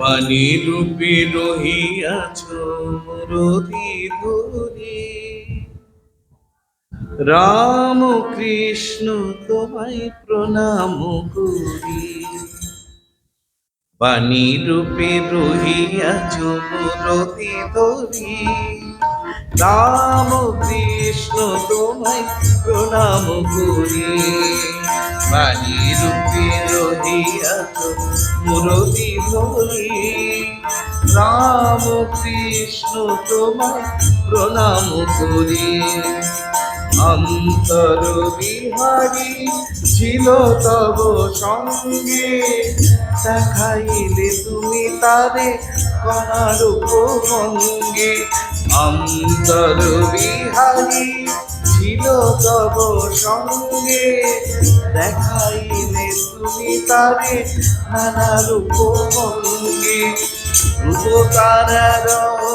বাণী রূপে রহিয়াছ রতি ধরে রাম কৃষ্ণ, তোমায় প্রণাম করি। বাণী রূপে রহিয়াছ রতি ধরি। রাম কৃষ্ণ, তোমায় প্রণাম করি। বাণী রূপে রহিয়াছ মুরতি ধরি। রাম কৃষ্ণ, তোমায় প্রণাম করি। অন্তর বিহারী ছিল তব সঙ্গে। দেখাইলে তুমি তারে কণার উপভঙ্গে। অন্তর বিহারী ছিল তব সঙ্গে। দেখাইলে তুমি তারে নানা রূপভঙ্গে রূপকারার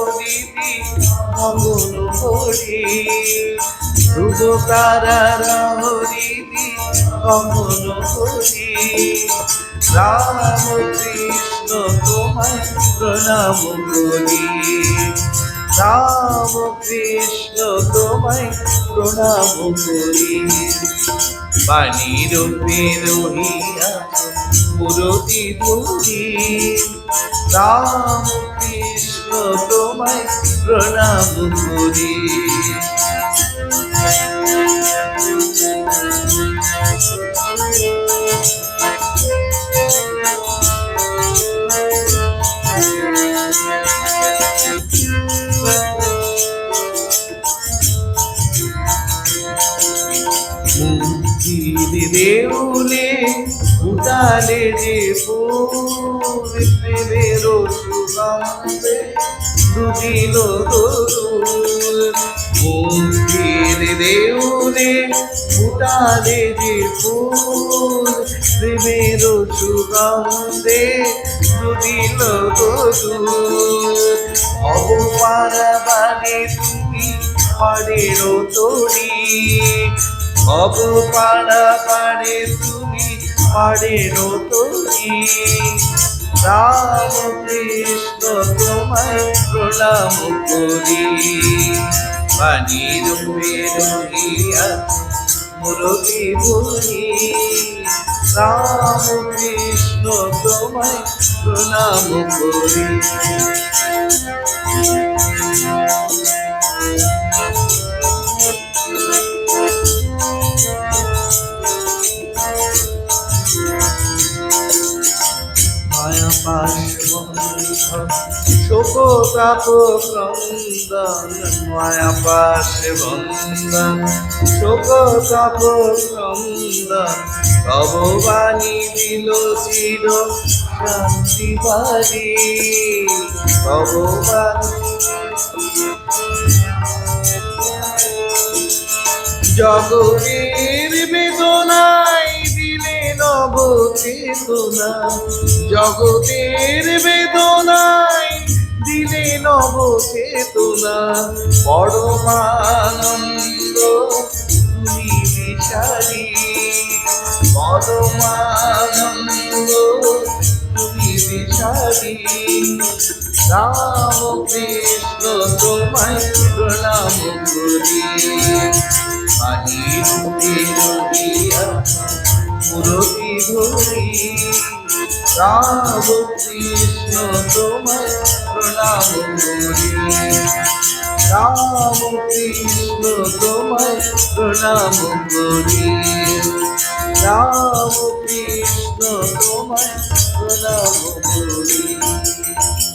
রীতি ভঙ্গন করি রূপকারার রীতি ভঙ্গন করি রাম কৃষ্ণ তোমায় প্রণাম করি রাম কৃষ্ণ তোমায় প্রণাম করি বাণী রূপে রহিয়া পুরতি ধরি রাম কৃষ্ণ তোমায় প্রণাম করি মুক্তির দেউলে উতালে যে প্রেমের সুগন্ধে দুদিল তরুল। মুক্তির দেউলে উতালে যে ফুল প্রেমের সুগন্ধে দুদিল তরুল। অবপারা বানে তুমি পাড়ের তরি। অব পাড়া পাড়ে তুমি পাড়ের তুমি রাম কৃষ্ণ তোমায় প্রণাম করি। পানি রূপে রহিয়া মুরগি ভুলি রাম কৃষ্ণ তোমায় প্রণাম করি। শোক তাপ মায়া পাশ বন্ধন শোক তাপ তব বাণী দিল চির শান্তি বাড়ি তব দিলে নব জগতের বেদনায় দিলে নব চেতনা পরমানন্দ তুমি বিশালী তুমি বিশালী রাম কৃষ্ণ তোমায় প্রণাম করি। মুরতি ধরি। রাম কৃষ্ণ তোমায় প্রণাম করি। রাম কৃষ্ণ তোমায় প্রণাম করি। রাম কৃষ্ণ তোমায় প্রণাম করি।